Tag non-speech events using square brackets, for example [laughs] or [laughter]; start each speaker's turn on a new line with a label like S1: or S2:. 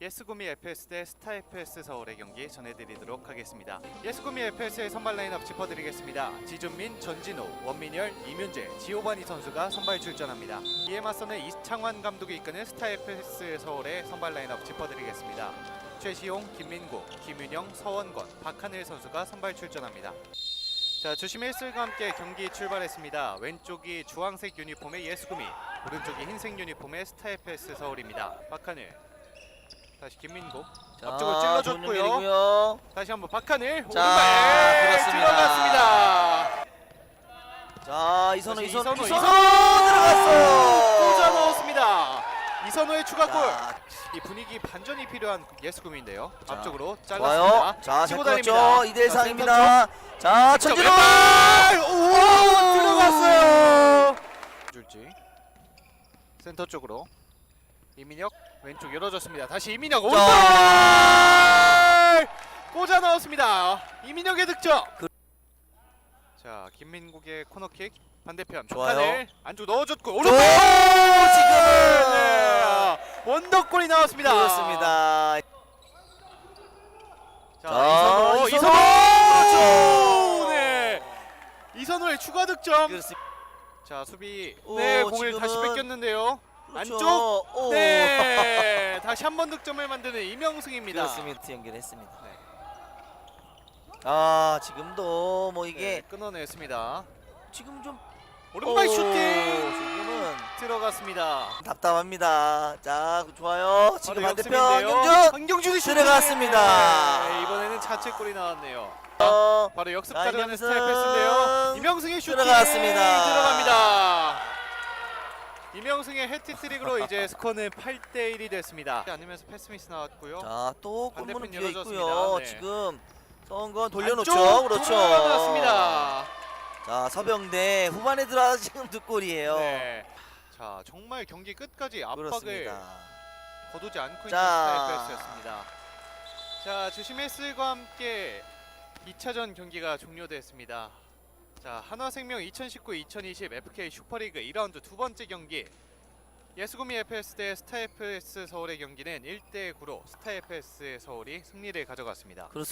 S1: 예스구미 FS 대 스타 FS 서울의 경기 전해드리도록 하겠습니다. 예스구미 FS의 선발 라인업 짚어드리겠습니다. 지준민, 전진호, 원민열, 이문재, 지오바니 선수가 선발 출전합니다. 이에 맞서는 이창환 감독이 이끄는 스타 FS 서울의 선발 라인업 짚어드리겠습니다. 최시용, 김민구, 김윤영, 서원권, 박하늘 선수가 선발 출전합니다. 자 주심 1슬과 함께 경기 출발했습니다. 왼쪽이 주황색 유니폼의 예수구미, 오른쪽이 흰색 유니폼의 스타 FS 서울입니다. 박하늘 다시 김민구
S2: 자,
S1: 앞쪽으로 찔러줬고요. 다시 한번 박하늘
S2: 자,
S1: 오른발
S2: 그렇습니다.
S1: 들어갔습니다.
S2: 자 이선호
S1: 다시
S2: 이선호
S1: 이선호,
S2: 이선호
S1: 이선호!
S2: 들어갔어요.
S1: 꽂아 넣었습니다. 이선호의 추가골.
S2: 자,
S1: 이 분위기 반전이 필요한 예수구미인데요.
S2: 자,
S1: 앞쪽으로
S2: 좋아요.
S1: 잘랐습니다.
S2: 자,
S1: 치고. 다닙니다.
S2: 2대
S1: 자,
S2: 3입니다. 자, 천진호!
S1: 왼발! 오, 들어갔어요. 줄지. 센터 쪽으로 이민혁 왼쪽 열어줬습니다. 다시 이민혁 오른발 꽂아 넣었습니다. 이민혁의 득점.
S2: 그-
S1: 자 김민국의 코너킥 반대편
S2: 좋아요.
S1: 안쪽 넣어줬고
S2: 오,
S1: 오른발
S2: 지금은
S1: 네, 원더골이 나왔습니다.
S2: 그렇습니다.
S1: 자,
S2: 자,
S1: 이선호,
S2: 이선호! 그렇죠.
S1: 네, 이선호의 추가 득점.
S2: 그렇습니다.
S1: 자 수비,
S2: 오,
S1: 네 공을
S2: 지금은-
S1: 다시 뺏겼는데요.
S2: 그렇죠.
S1: 안쪽,
S2: 오.
S1: 네, [laughs] 다시 한 번 득점을 만드는 이명승입니다.
S2: 그렇습니다. 연결했습니다.
S1: 네.
S2: 아 지금도 뭐 이게
S1: 네, 끊어냈습니다.
S2: 지금 좀
S1: 오른발
S2: 오,
S1: 슈팅
S2: 지금은
S1: 들어갔습니다.
S2: 답답합니다. 자 좋아요. 지금
S1: 바로
S2: 반대편
S1: 역습인데요.
S2: 경준
S1: 황경준이 슈팅!
S2: 들어갔습니다.
S1: 네, 이번에는 자책골이 나왔네요.
S2: 어,
S1: 바로 역습
S2: 자,
S1: 가져가는
S2: 이명승.
S1: 스타일 패스인데요. 이명승의 슈팅
S2: 들어갔습니다.
S1: 들어갑니다. 이명승의 해트트릭으로 이제 [laughs] 스코어는 8대 1이 됐습니다. 아니면서 패스미스 나왔고요.
S2: 자 또 골문은
S1: 반대편
S2: 비어. 있고요.
S1: 네.
S2: 지금 성건 돌려놓죠.
S1: 안쪽
S2: 그렇죠.
S1: 돌아갔습니다.
S2: 자 서병대 후반에 들어와서 지금 두 골이에요.
S1: 네. 자 정말 경기 끝까지 압박을
S2: 그렇습니다.
S1: 거두지 않고 있는
S2: 자.
S1: 스타일 패스였습니다. 자 주심 헬스과 함께 2차전 경기가 종료됐습니다. 자 한화생명 2019-2020 FK 슈퍼리그 2라운드 두 번째 경기 예수구미 FS 대 스타 FS 서울의 경기는 1대 9로 스타 FS 서울이 승리를 가져갔습니다.
S2: 그렇습니다.